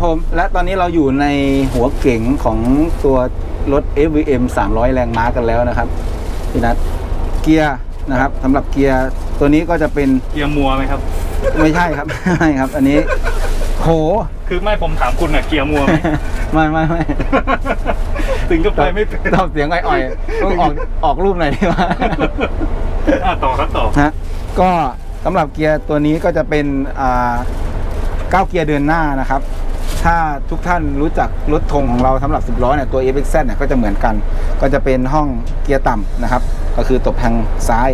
ครับผมและตอนนี้เราอยู่ในหัวเก๋งของตัวรถ FVM 300 แรงม้ากันแล้วนะครับพี่นัทเกียร์นะครับสำหรับเกียร์ตัวนี้ก็จะเป็นเกียร์มัวไหมครับ ไม่ใช่ครับ ไม่ครับ อันนี้โห คือไม่ผมถามคุณอะเกียร์มัวไหม ไม่ไม่ไม่ถึงก็ไปไม่เป็นตอบเสียงอ่อยๆต้องออกออกรูปหน่อยดีกว่าอะต่อครับต่อฮะก็สำหรับเกียร์ตัวนี้ก็จะเป็นอ่าเก้าเกียร์เดินหน้านะครับ ถ้าทุกท่านรู้จักรถธงของเราสำหรับ 10ล้อเนี่ยตัว FXZ เนี่ยก็จะเหมือนกัน ก็จะเป็นห้องเกียร์ต่ำนะครับ ก็คือตบทางซ้าย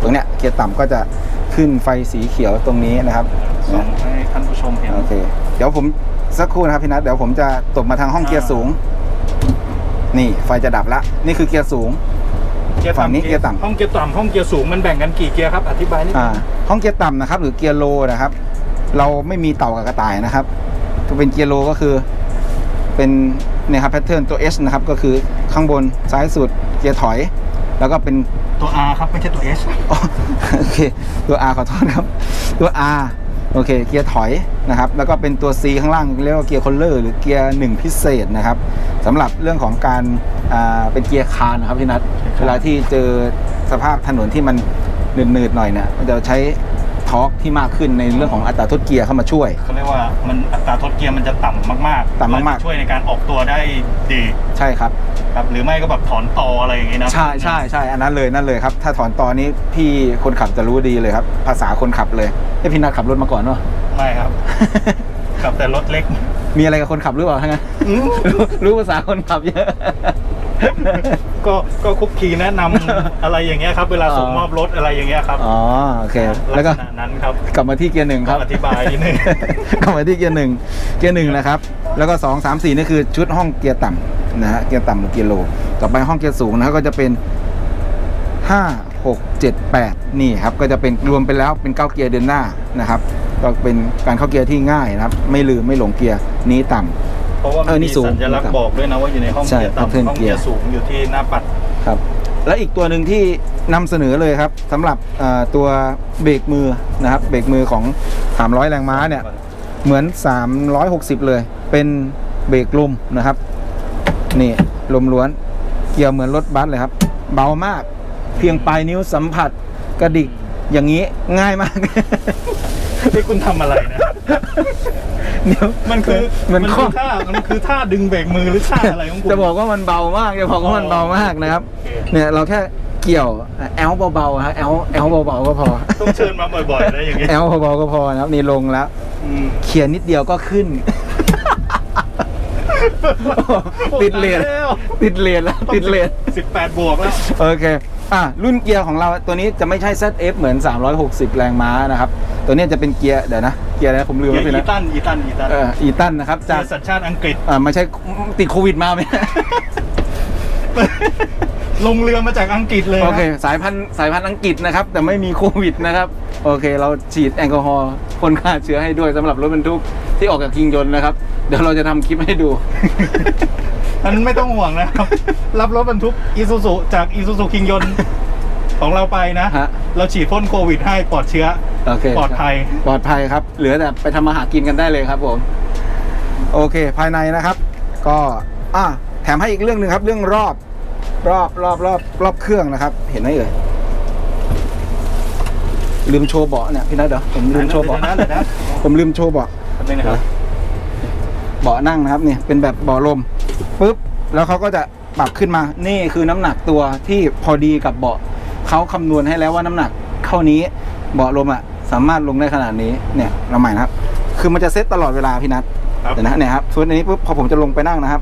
ตรงเนี้ยเกียร์ต่ำก็จะขึ้นไฟสีเขียวตรงนี้นะครับส่งให้ท่านผู้ชมเห็นโอเคเดี๋ยวผมสักครู่นะครับพี่นัทเดี๋ยวผมจะตบมาทางห้องเกียร์สูง นี่ไฟจะดับละนี่คือเกียร์สูงเกียร์ฝั่งนี้ต่ำเกียร์ต่ำห้องเกียร์ต่ำห้องเกียร์สูงมันแบ่งกันกี่เกียร์ครับอธิบายนิดนึอ่างห้องเกียร์ต่ำนะครับ หรือเกียร์โลนะครับ เราไม่มีเต่ากับกระต่ายนะครับ ถ้าเป็นเกียร์โลก็คือเป็นเนี่ยครับแพทเทิร์นตัว S นะครับก็คือข้างบนซ้ายสุดเกียร์ถอย แล้วก็เป็นตัว R ครับไม่ใช่ตัว S อ๋อโอเคตัว R ขอโทษครับตัว R โอเคเกียร์ถอยนะครับแล้วก็เป็นตัว C ข้างล่างเรียกว่าเกียร์คอนเลอร์หรือเกียร์หนึ่งพิเศษนะครับสำหรับเรื่องของการอ่าเป็นเกียร์คานนะครับพี่นัทเวลาที่เจอสภาพถนนที่มันหนืดๆหน่อยเนี่ยมันจะใช้ ทอร์กที่มากขึ้นในเรื่องของอัตราทดเกียร์เข้ามาช่วย เขาเรียกว่ามันอัตราทดเกียร์มันจะต่ำมากๆต่ำมากๆเพื่อจะช่วยในการออกตัวได้ดีใช่ครับ ครับหรือไม่ก็แบบถอนตออะไรอย่างงี้นะใช่ใช่ใช่อันนั้นเลยนั่นเลยครับ ถ้าถอนตอนนี้พี่คนขับจะรู้ดีเลยครับ ภาษาคนขับเลยให้พี่นัทขับรถมาก่อนเนาะ ไม่ครับ ขับแต่รถเล็กมีอะไรกับคนขับหรือเปล่าทั้งนั้นรู้รู้ภาษาคนขับเยอะ ก็ก็คุกคีแนะนำอะไรอย่างเงี้ยครับ เวลาส่งมอบรถอะไรอย่างเงี้ยครับอ๋อโอเคลัแล้วกก็ษณะนั้นครับ กลับมาที่เกียร์หนึ่งครับก็อธิบายนิดนึง กลับมาที่เกียร์หนึ่งเกียร์หนึ่งนะครับ แล้วก็สองสามสี่นี่คือชุดห้องเกียร์ต่ำนะฮะเกียร์ต่ำหรือเกียร์โล ต่อไปห้องเกียร์สูงนะครับก็จะเป็นห้าหกเจ็ดแปดนี่ครับ ก็จะเป็นรวมไปแล้วเป็นเก้าเกียร์เดินหน้านะครับ ก็เป็นการเข้าเกียร์ที่ง่ายนะครับ ไม่ลืมไม่หลงเกียร์นี้ต่ำเพ ราะว่าเอมันอนี่มีสูงสัญลักษณ์บอกด้วยนะว่าอยู่ในห้องใช่เกียร์ pattern ต่ำห้องเกียร์ gear สูงอยู่ที่หน้าปัด ครับ และอีกตัวหนึ่งที่นำเสนอเลยครับสำหรับเอ่อตัวเบรกมือนะครับเบรกมือของ 300 แรงม้าเนี่ย เหมือน 360 เลย เป็นเบรกลมนะครับ นี่ลมล้วน เกี่ยวเหมือนรถบัสเลยครับ เบามาก เพียงปลายนิ้วสัมผัสกระดิกอย่างนี้ง่ายมาก ที่คุณทำอะไรนะ เดี๋ยวมันคือมันมันข้คืออท่ามันคือท่าดึงเบรกมือหรือท่าอะไรของคุณ จะบอกว่ามันเบามากจะบอกว่ามันเบามากนะครับ โอเค เนี่ยเราแค่เกี่ยวแอลเบาๆฮะแอลแอลเบาๆก็พอต้องเชิญมาบ่อยๆนะอย่างเงี้ยแอลเบาๆก็พอนะครับนี่ลงแล้ว อืมเขียนนิดเดียวก็ขึ้น ติดเลนติดเลนแล้วติดเลนสิบแปดบวกแล้ว โอเค อะ รุ่นเกียร์ของเราตัวนี้จะไม่ใช่ ZF เหมือน 360 แรงม้านะครับ ตัวนี้จะเป็นเกียร์เดี๋ยวนะเกียร์อะไรนะผมลืมเกียแล้วร์พี่อีนะตันอีตันอีตันเอออีตันนะครับเกีจากยร์สัญชาติอังกฤษ อ่าไม่ใช่ติดโควิดมาไหม ลงเรือมาจากอังกฤษเลยโอนะเค สายพันธุ์สายพันธุ์อังกฤษนะครับ แต่ไม่มีโควิดนะครับ โอเค เราฉีดแอลกอฮอล์พ่นฆ่าเชื้อให้ด้วยสำหรับรถบรรทุกที่ออกจากคิงยนต์นะครับ เดี๋ยวเราจะทำคลิปให้ดู อันนั้นไม่ต้องห่วงนะครับ รับรถบรรทุกอีซูซุจากอีซูซุคิงยน ของเราไปนะ ฮะ เราฉีดพ่นโควิดให้ปลอดเชื้อ โอเคปลอดภัย ปลอดภัยครับ เหลือแต่ไปทำมาหากินกันได้เลยครับผม โอเค ภายในนะครับ ก็อะแถมให้อีกเรื่องหนึ่งครับ เรื่องรอบ รอบรอบรอบรอบเครื่องนะครับ เห็นไหมเอ่ยลืมโชว์เบาะเนี่ยพี่นัทเดี๋ยวผมลืมโชว์เบาะเดี๋ยวนะเดี๋ยวนะ ผมลืมโชว์เบาะ แป๊บนึงนะครับเบาะนั่งนะครับเนี่ยเป็นแบบเบาะลมปุ๊บแล้วเขาก็จะปรับขึ้นมานี่คือน้ำหนักตัวที่พอดีกับเบาะ เขาคำนวณให้แล้วว่าน้ำหนักเท่านี้เบาะลมอะสามารถลงได้ขนาดนี้เนี่ยเราใหม่นะครับ คือมันจะเซตตลอดเวลาพี่นัทครับ เดี๋ยวนะเนี่ยครับส่วนอันนี้ปุ๊บพอผมจะลงไปนั่งนะครับ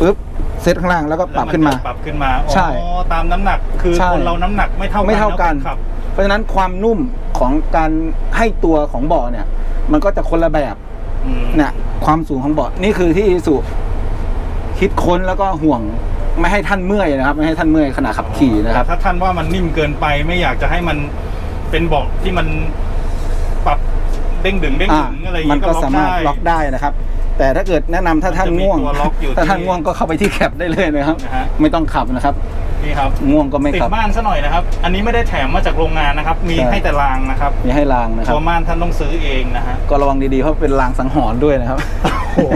ปุ๊บเซตข้างล่างแล้วก็ปรับขึ้นมาแล้วนจะปรับขึ้นมาใช่อ๋อตามน้ำหนักคือใช่คนเราน้ำหนักไม่เท่ากันไม่เท่ากันะครับ เพราะฉะนั้นความนุ่มของการให้ตัวของเบาะเนี่ย มันก็จะคนละแบบอืมเนี่ยความสูงของเบาะนี่คือที่สุคิดค้นแล้วก็ห่วง ไม่ให้ท่านเมื่อยนะครับไม่ให้ท่านเมื่อยขณะขับขี่นะครับ ถ้าท่านว่ามันนิ่มเกินไปไม่อยากจะให้มันเป็นเบาะที่มันปรับเด้งดึงเด้งอ่าดึงอะไรอย่างมันงี้ก็ก็ล็อกสามารถได้ล็อกได้นะครับ แต่ถ้าเกิดแนะนำถ้าท่านมันจะมีง่วงตัวล็อกอยู่ถ้าท่านที่ง่วงก็เข้าไปที่แคปได้เลยนะครับ นะฮะไม่ต้องขับนะครับโอเคนี่ครับง่วงก็ไม่ติดขับม่านซะหน่อยนะครับ อันนี้ไม่ได้แถมมาจากโรงงานนะครับ มีใช่ ให้แต่รางนะครับมีให้รางนะครับ ตัวม่านท่านต้องซื้อเองนะฮะก็ระวังดีๆเพราะเป็นรางสังหรณ์ด้วยนะครับ โอ้โห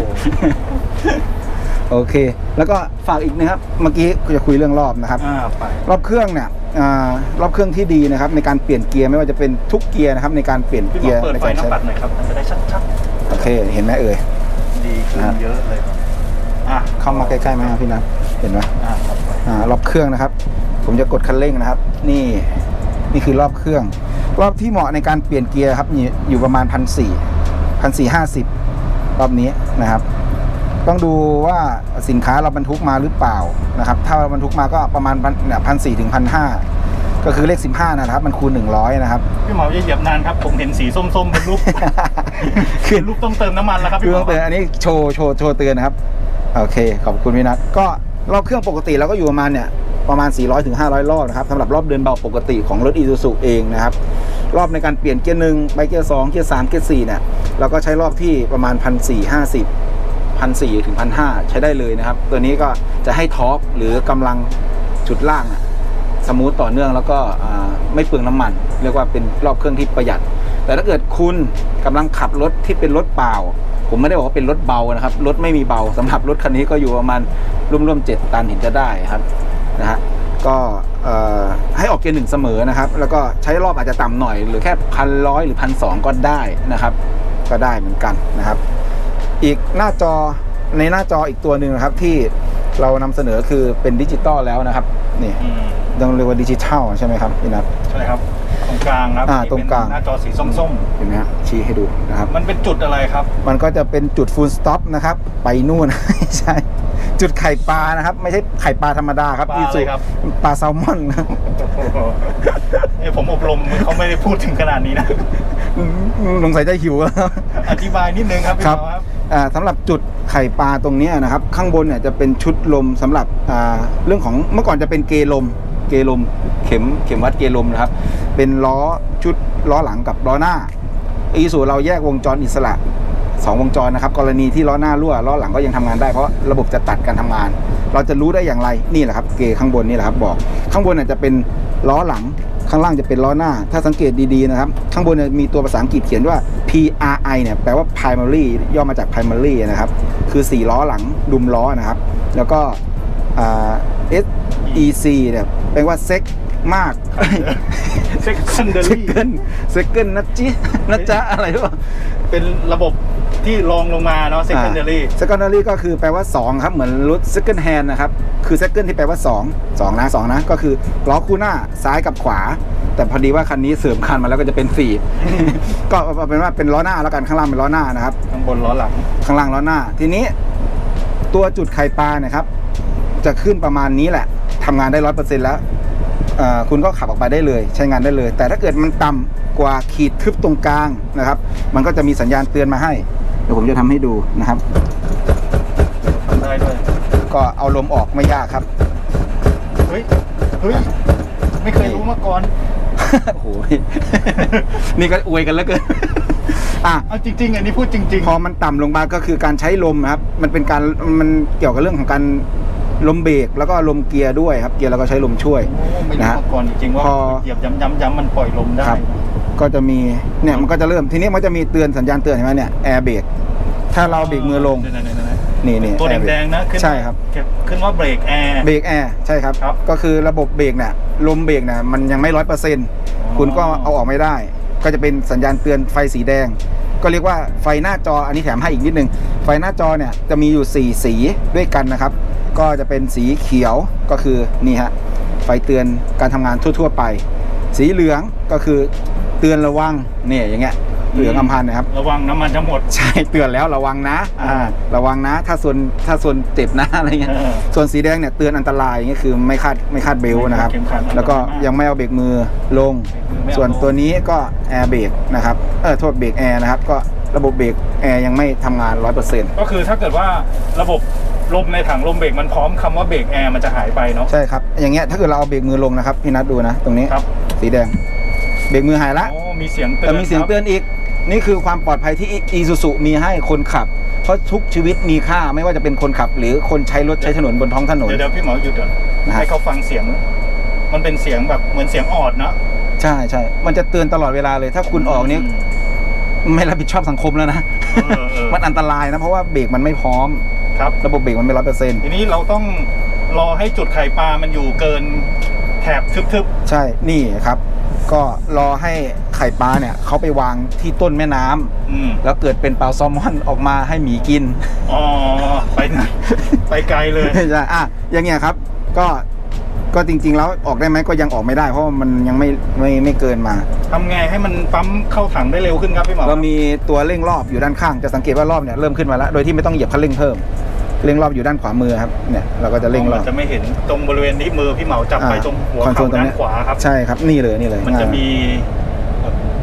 โอเค แล้วก็ฝากอีกนะครับเมื่อกี้จะคุยเรื่องรอบนะครับ อ่าไป รอบเครื่องเนี่ยอารอบเครื่องที่ดีนะครับ ในการเปลี่ยนเกียร์ไม่ว่าจะเป็นทุกเกียร์นะครับ ในการเปลี่ยนพี่หมเกีอยร์เปิดในไฟการหน้าใช้ปัดหน่อยครับมันจะได้ชัดโอเค เห็นไหมเอ่ย ๆ ดีขึ้นครับ เยอะเลยอะเข้ามาใกล้ๆไหมครับพี่นัทเห็นไหม อะครับไปอ่ารอบเครื่องนะครับ ผมจะกดคันเร่งนะครับ นี่นี่คือรอบเครื่อง รอบที่เหมาะในการเปลี่ยนเกียร์ครับอยู่อยู่ประมาณพันสี่พันสี่ห้าสิบรอบนี้นะครับ ต้องดูว่าสินค้าเราบรรทุกมาหรือเปล่านะครับ ถ้าเราบรรทุกมาก็ประมาณพันสี่ถึงพันห้าก็คือเลขสิบห้านะครับ มันคูณหนึ่งร้อยนะครับ พี่หมออย่าเหยียบนานครับ ผมเห็นสีส้มๆ เป็นรูปคือเป็นรูปต้องเติมน้ำมันแล้วครับคืพี่อหมต้อองเตือนอันนี้โชว์โชว์โชว์เตือนนะครับ โอเค ขอบคุณพี่นัทก็รอบเครื่องปกติเราก็อยู่ประมาณเนี่ยประมาณ 400ถึง500รอบนะครับสำหรับรอบเดินเบาปกติของรถอีซูซูเองนะครับ รอบในการเปลี่ยนเกียร์หนึ่งไปเกียร์สองเกียร์สามเกียร์สี่เนี่ยเราก็ใช้รอบที่ประมาณพันสี่ห้าสิบ พันสี่ถึงพันห้าใช้ได้เลยนะครับ ตัวนี้ก็จะให้ทอร์กหรือกำลังจุดล่างสมูทต่อเนื่องแล้วก็ไม่เปลืองน้ำมัน เรียกว่าเป็นรอบเครื่องที่ประหยัด แต่ถ้าเกิดคุณกำลังขับรถที่เป็นรถเปล่า ผมไม่ได้บอกว่าเป็นรถเบานะครับรถไม่มีเบาสำหรับรถคันนี้ก็อยู่ประมาณร่วมๆเจ็ดตันเห็นจะได้ครับนะฮะก็ให้ออกเกียร์หนึ่งเสมอนะครับ แล้วก็ใช้รอบอาจจะต่ำหน่อย หรือแค่พันร้อยหรือพันสองก็ได้นะครับ ก็ได้เหมือนกันนะครับ อีกหน้าจอในหน้าจออีกตัวหนึ่งนะครับที่เรานำเสนอคือเป็นดิจิตอลแล้วนะครับ นี่อืมต้องเรียกว่าดิจิทัลใช่ไหมครับพี่นัทใช่ครับตรงกลางครับอ่าที่ตรงกลางเป็นหน้าจอสีส้มเห็นไหมฮะชี้ให้ดูนะครับๆมันเป็นจุดอะไรครับ มันก็จะเป็นจุดฟูลสต็อปนะครับ ไปนู่นไม่ใช่ จุดไข่ปลานะครับ ไม่ใช่ไข่ปลาธรรมดาครับปลาอะไรครับ ปลาแซลมอนครับเอ้ยผมอบรมเขาไม่ได้พูดถึงขนาดนี้นะ สงสัยจะหิวแล้ว อธิบายนิดนึงครับพี่ครับหมอครับ อ่าสำหรับจุดไข่ปลาตรงเนี้ยนะครับ ข้างบนเนี่ยจะเป็นชุดลมสำหรับอ่าเรื่องของเมื่อก่อนจะเป็นเกลม เกลมเข็มเข็มวัดเกลมนะครับ เป็นล้อชุดล้อหลังกับล้อหน้าอีสูเราแยกวงจรอิสระ สองวงจรนะครับ กรณีที่ล้อหน้ารั่วล้อหลังก็ยังทำงานได้เพราะระบบจะตัดการทำงาน เราจะรู้ได้อย่างไรนี่แหละครับ เกข้างบนนี่แหละครับบอก ข้างบนน่ยจะเป็นล้อหลังข้างล่างจะเป็นล้อหน้า ถ้าสังเกตดีๆนะครับ ข้างบนเนี่ยมีตัวภาษาอังกฤษเขียนว่า PRI เนี่ย แปลว่า primary ย่อมาจาก primary นะครับ คือ 4 ล้อหลังดุมล้อนะครับ แล้วก็ SEC เนี่ย แปลว่าเซ็ก มากเซ็กชันเดอเซ็กรี่เกิลเซ็กเกิลนะจินะจ๊ะอะไรหรือเปล่าเป็นระบบที่รองลงมาเนาะเซ็กชันเดอรี่เซ็กเ n อรี่ก็คือแปลว่า 2 ครับ เหมือนรถ second hand นะครับ คือ second ที่แปลว่า 2 2นะ2นะ ก็คือล้อคู่หน้าซ้ายกับขวา แต่พอดีว่าคันนี้เสริมคันมาแล้วก็จะเป็น 4 ก็เอาเป็นว่าเป็นล้อหน้าแล้วกันข้างล่างเป็นล้อหน้านะครับ ข้างบนล้อหลัง ข้างล่างล้อหน้า ทีนี้ ตัวจุดไข่ปลาเนี่ยครับ จะขึ้นประมาณนี้แหละทำงานได้ร้อยเปอร์เซ็นต์แล้วเอ่อ คุณก็ขับออกไปได้เลย ใช้งานได้เลย แต่ถ้าเกิดมันต่ำกว่าขีดทึบตรงกลางนะครับ มันก็จะมีสัญญาณเตือนมาให้เดี๋ยวผมจะทำให้ดูนะครับทำได้ด้วยก็เอาลมออกไม่ยากครับเฮ้ยเฮ้ยไม่เคยรู้มาก่อนโอ้โหนี่ก็อวยกันแล้วเกินอะเอาจริงๆ อันนี้พูดจริงพอมันต่ำลงมาก็คือการใช้ลมนะครับ มันเป็นการมันเกี่ยวกับเรื่องของการ ลมเบรกแล้วก็ลมเกียร์ด้วยครับ เกียร์เราก็ใช้ลมช่วยๆโอ้ไม่รู้นะฮะ มาก่อนจริงๆว่าพอ เหยียบย้ำย้ำย้ำมันปล่อยลมได้ ครับก็จะมีเนี่ยมันก็จะเริ่มทีนี้มันจะมีเตือนสัญญาณเตือนเห็นไหมเนี่ยแอร์เบรกถ้าเราเบรกมือลงเดี๋ยวๆๆนี่นี่ๆตัว air brake แดงๆนะขึ้นใช่ครับ เก็บขึ้นว่าเบรกแอร์ เบรกแอร์ใช่ครับ ครับ ก็คือระบบเบรกเนี่ยลมเบรกเนี่ยมันยังไม่ร้อยเปอร์เซ็นต์คุณก็เอาออกไม่ได้ ก็จะเป็นสัญญาณเตือนไฟสีแดง ก็เรียกว่าไฟหน้าจออันนี้แถมให้อีกนิดนึง ไฟหน้าจอเนี่ยจะมีอยู่ 4 สีด้วยกันนะครับ ก็จะเป็นสีเขียวก็คือนี่ฮะไฟเตือนการทำงานทั่ว ๆ ไป สีเหลืองก็คือเตือนระวังเนี่ยอย่างเงี้ยเหลืองอำพันธ์นะครับ ระวังน้ำมันจะหมดใช่เตือนแล้วระวังนะอ่าอ่าระวังนะ ถ้าส่วนถ้าส่วนเจ็บนะอะไรเงี้ยเออส่วนสีแดงเนี่ยเตือนอันตรายอย่างเงี้ยคือไม่คาดไม่คาดเบลต์นะครับไม่คาดเข็มขัดแล้วก็อันตรายมากยังไม่เอาเบรกมือลงเบรกมือไม่เอาส่วนลงตัวนี้ก็แอร์เบรกนะครับเออโทษเบรกแอร์นะครับก็ระบบเบรกแอร์ยังไม่ทำงานร้อยเปอร์เซ็นต์ก็คือถ้าเกิดว่าระบบ ลมในถังลมเบรกมันพร้อมคำว่าเบรกแอร์มันจะหายไปเนาะ ใช่ครับ อย่างเงี้ยถ้าเกิดเราเอาเบรกมือลงนะครับพี่นัทดูนะ ตรงนี้ครับ สีแดง เบรกมือหายละ โอ้มีเสียงเตือนแต่มีเสียงเตือนอีก นี่คือความปลอดภัยที่อีซูซุมีให้คนขับ เพราะทุกชีวิตมีค่าไม่ว่าจะเป็นคนขับ หรือคนใช้รถใช้ถนนบนท้องถนน เดี๋ยวเดี๋ยวพี่หมอหยุดก่อนนะฮะ ให้เขาฟังเสียง มันเป็นเสียงแบบเหมือนเสียงออดเนาะใช่ใช่มันจะเตือนตลอดเวลาเลย ถ้าคุณออกนี่ไม่รับผิดชอบสังคมแล้วนะ เออเออ มันอันตรายนะเพราะว่าเบรกมันไม่พร้อม ครับ ระบบเบรกมันไม่ร้อยเปอร์เซ็นต์ทีนี้เราต้องรอให้จุดไข่ปลามันอยู่เกินแถบทึบใช่นี่ครับ ก็รอให้ไข่ปลาเนี่ยเขาไปวางที่ต้นแม่น้ำๆอืมแล้วเกิดเป็นปลาแซลมอนออกมาให้หมีกินอ๋อไปไหนไปไกลเลยใช่อะอย่างเงี้ยครับ ก็ก็จริง ๆ แล้วออกได้ไหมก็ยังออกไม่ได้ เพราะว่ามันยังไม่ไม่ไม่เกินมาทำไงให้มันปั๊มเข้าถังได้เร็วขึ้นครับพี่หมอเรามีตัวเร่งรอบอยู่ด้านข้างจะสังเกตว่ารอบเนี่ยเริ่มขึ้นมาแล้วโดยที่ไม่ต้องเหยียบคันเร่งเพิ่ม เร่งรอบอยู่ด้านขวามือครับเนี่ยเราก็จะเร่งรอบมันจะไม่เห็นตรงบริเวณที่มือพี่เหมาจับไปตรงหัวคอนโทรเข่าลตรงด้านเนี้ยขวาครับใช่ครับนี่เลยนี่เลย มันจะมี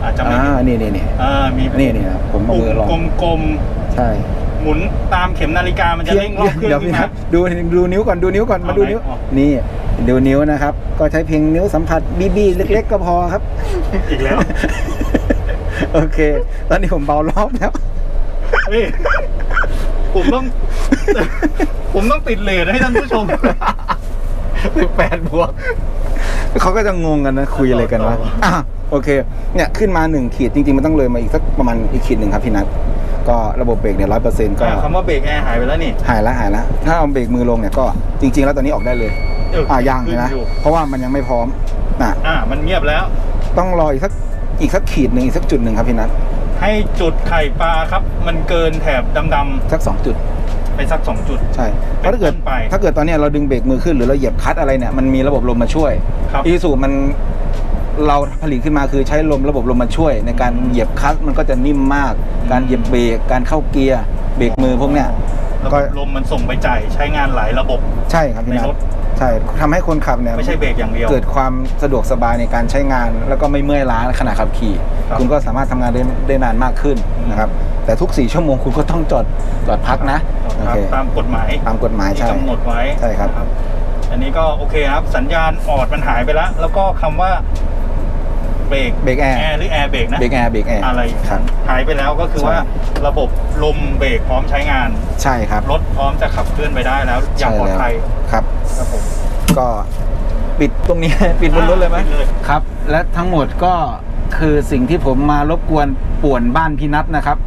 อาจจะไม่อ่าเห็นนี่นี่นี่อ่ามีนี่นี่ครับผมเอามือลองปุ่มกลมใช่ๆหมุนตามเข็มนาฬิกามันจะเร่งรอบเครื่องเดี๋ยวขึ้พี่นนัมาทดูดูนิ้วก่อนดูนิ้วก่อนมาดูนิ้วเอาไหนอ๋อนี่ดูนิ้วนะครับ ก็ใช้เพียงนิ้วสัมผัสบีบีเล็ก ๆ ก็พอครับ อีกแล้ว โอเค ตอนนี้ผมเบารอบแล้วนี่ผมต้อง ผมต้องติดเลทให้ท่านผู้ชมแปดบวกเขาก็จะงงกันนะ คุยอะไรกันวะต่ออะโอเค เนี่ยขึ้นมาหนึ่งขีดจริง ๆ มันต้องเลยมาอีกสักประมาณอีกขีดหนึ่งครับพี่นัทก็ระบบเบรกเนี่ยร้อยเปอร์เซ็นต์ก็อ่าคำว่าเบรกแอร์หายไปแล้วนี่หายละหายละถ้าเอาเบรกมือลงเนี่ยก็จริง ๆ แล้วตอนนี้ออกได้เลยเอออ่อ่ายังขึ้นนะอยู่เพราะว่ามันยังไม่พร้อมนะอ่ามันเงียบแล้ว ต้องรออีกสักอีกสักขีดหนึ่งอีกสักจุดหนึ่งครับพี่นัทให้จุดไข่ปลาครับ มันเกินแถบดำสักสองจุดๆ ไปสักสองจุด ใช่เพราะถ้าเกิดเป็นต้นไปถ้าเกิดตอนเนี้ยเราดึงเบรกมือขึ้นหรือเราเหยียบคลัตช์อะไรเนี่ยมันมีระบบลมมาช่วยครับ อีซูมันเราผลิตขึ้นมาคือใช้ลมระบบลมมาช่วย ในการเหยียบคลัตช์มันก็จะนิ่มมาก การเหยียบเบรกการเข้าเกียร์เบรกมือพวกเนี้ยระก็บบลมมันส่งไปจ่ายใช้งานหลายระบบใช่ครับพี่นัในรทถใช่ทำให้คนขับเนี่ยไม่ใช่เบรกอย่างเดียว เกิดความสะดวกสบายในการใช้งาน แล้วก็ไม่เมื่อยล้าขณะขับขี่ครับคุณก็สามารถทำงานได้ได้นานมากขึ้นนะครับ แต่ทุกสี่ชั่วโมงคุณก็ต้องจอดจอดพักนะโอครับเคตามกฎหมายตามกฎหมายที่ใช่กำหนดไว้ใช่ครับ อันนี้ก็โอเคครับ สัญญาณออดมันหายไปแล้ว แล้วก็คำว่าเบรกเบรกแอร์แอร์หรือแอร์เบรกนะเบรกแอร์เบรกแอร์อะไรครับหายไปแล้วก็คือใช่ว่าระบบลมเบรกพร้อมใช้งาน ใช่ครับรถพร้อมจะขับเคลื่อนไปได้แล้วอย่างปลอดภัยครับครับผมก็ปิดตรงนี้ปิดบนรถเลยไหมปิดเลยครับ และทั้งหมดก็ คือสิ่งที่ผมมารบกวนป่วนบ้านพี่นัทนะครับ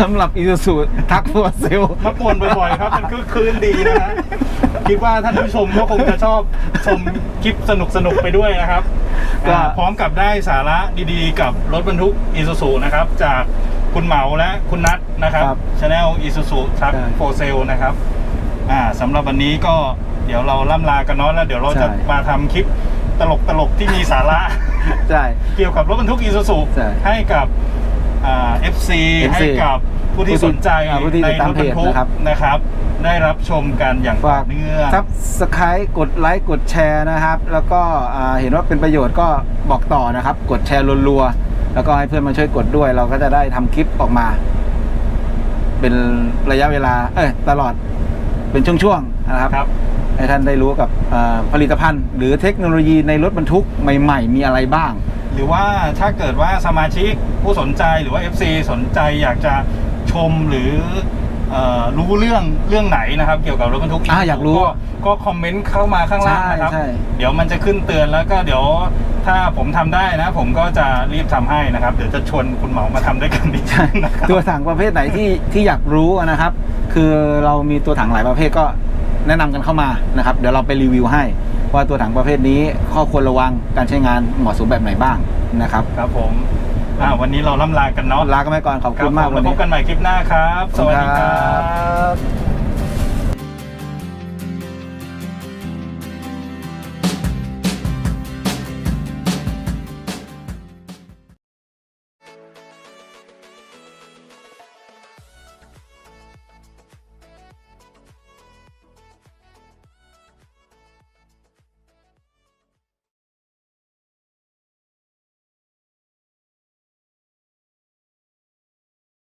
สำหรับอีซูซูทักโฟเซลมาปวนบ่อยๆครับ มันคือคืนดีนะฮะคิดว่าท่านผู้ชมก็คงจะชอบชมคลิปสนุกๆไปด้วยนะครับก็ อ่าพร้อมกับได้สาระดีๆ กับรถบรรทุกอีซูซูนะครับ จากคุณเหมาและคุณนัทนะครับครับชาแนลอีซูซูทักใช่โฟเซลนะครับอ่าสำหรับวันนี้ก็เดี๋ยวเราล่ำลากันเนาะแล้วเดี๋ยวเราจะใช่ มาทำคลิป ตลกๆที่มีสาระ ใช่ เกี่ยวกับรถบรรทุกอีซูซูใช่ให้กับอ่า FC, FC ให้กับผู้ที่สนใจอ่าผู้ที่ในติดตามรถบรรทุกเพจนะครับนะครับได้รับชมกันอย่างต่ฝาอกเนื่องซับสไครต์กดไลค์กดแชร์นะครับ แล้วก็อ่าเห็นว่าเป็นประโยชน์ก็บอกต่อนะครับ กดแชร์รัวๆแล้วก็ให้เพื่อนมาช่วยกดด้วย เราก็จะได้ทำคลิปออกมา เป็นระยะเวลา เอ้ยตลอดเป็นช่วงๆนะครับครับ ให้ท่านได้รู้กับอ่าผลิตภัณฑ์ หรือเทคโนโลยีในรถบรรทุกใหม่ ๆ มีอะไรบ้าง หรือว่าถ้าเกิดว่าสมาชิกผู้สนใจหรือว่า FC สนใจอยากจะชมหรือเอ่อรู้เรื่องเรื่องไหนนะครับ เกี่ยวกับรถบรรทุกอ่าอยากรู้ก็คอมเมนต์เข้ามาข้างล่างนะครับใช่ใช่เดี๋ยวมันจะขึ้นเตือนแล้วก็เดี๋ยวถ้าผมทำได้นะ ผมก็จะรีบทำให้นะครับ เดี๋ยวจะชวนคุณเหมามาทำด้วยกันดีนะครับตัวถังประเภทไหนที่ที่อยากรู้นะครับ คือเรามีตัวถังหลายประเภทก็ แนะนำกันเข้ามานะครับเดี๋ยวเราไปรีวิวให้ว่าตัวถังประเภทนี้ข้อควรระวังการใช้งานเหมาะสมแบบไหนบ้างนะครับครับผมอ่าวันนี้เราล่ำลากันเนาะลากันไปก่อนขอบคุณมากรับผวันแล้วพนี้บกันใหม่คลิปหน้าครับ สวัสดีครัขอบคุณครับบ